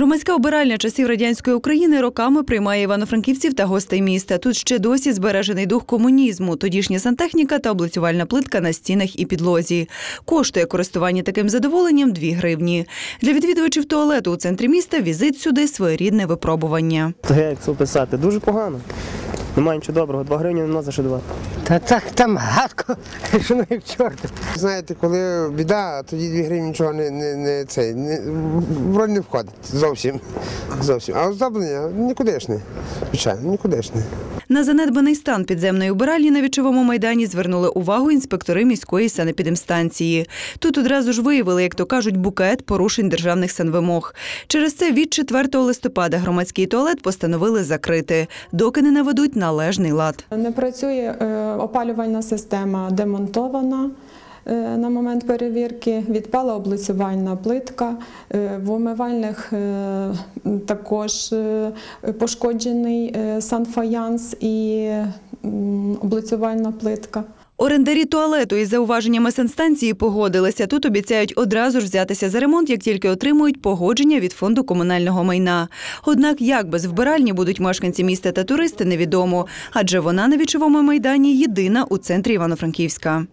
Громадська обиральня часів радянської України роками приймає івано-франківців та гостей міста. Тут ще досі збережений дух комунізму, тодішня сантехніка та облицювальна плитка на стінах і підлозі. Коштує користування таким задоволенням 2 гривні. Для відвідувачів туалету у центрі міста візит сюди своєрідне випробування. То як це описати? Дуже погано. Немає нічого доброго, 2 гривні нема за що давати. Та так там гадко, що ми в чорт. Знаєте, коли біда, тоді дві гривні нічого не, не, не, цей, не, в роль не входить зовсім. зовсім. А оздоблення нікудишне, звичайно, нікудишне. На занедбаний стан підземної убиральні на вічовому майдані звернули увагу інспектори міської санепідемстанції. Тут одразу ж виявили, як то кажуть, букет порушень державних санвимог. Через це від 4 листопада громадський туалет постановили закрити, доки не наведуть належний лад. Не працює е, опалювальна система, демонтована. Е, На момент перевірки відпала облицювальна плитка, е, в умивальних е, також пошкоджений санфаянс і облицювальна плитка. Орендарі туалету із зауваженнями санстанції погодилися. Тут обіцяють одразу ж взятися за ремонт, як тільки отримують погодження від фонду комунального майна. Однак, як без вбиральні будуть мешканці міста та туристи, невідомо, адже вона на вічовому майдані єдина у центрі Івано-Франківська.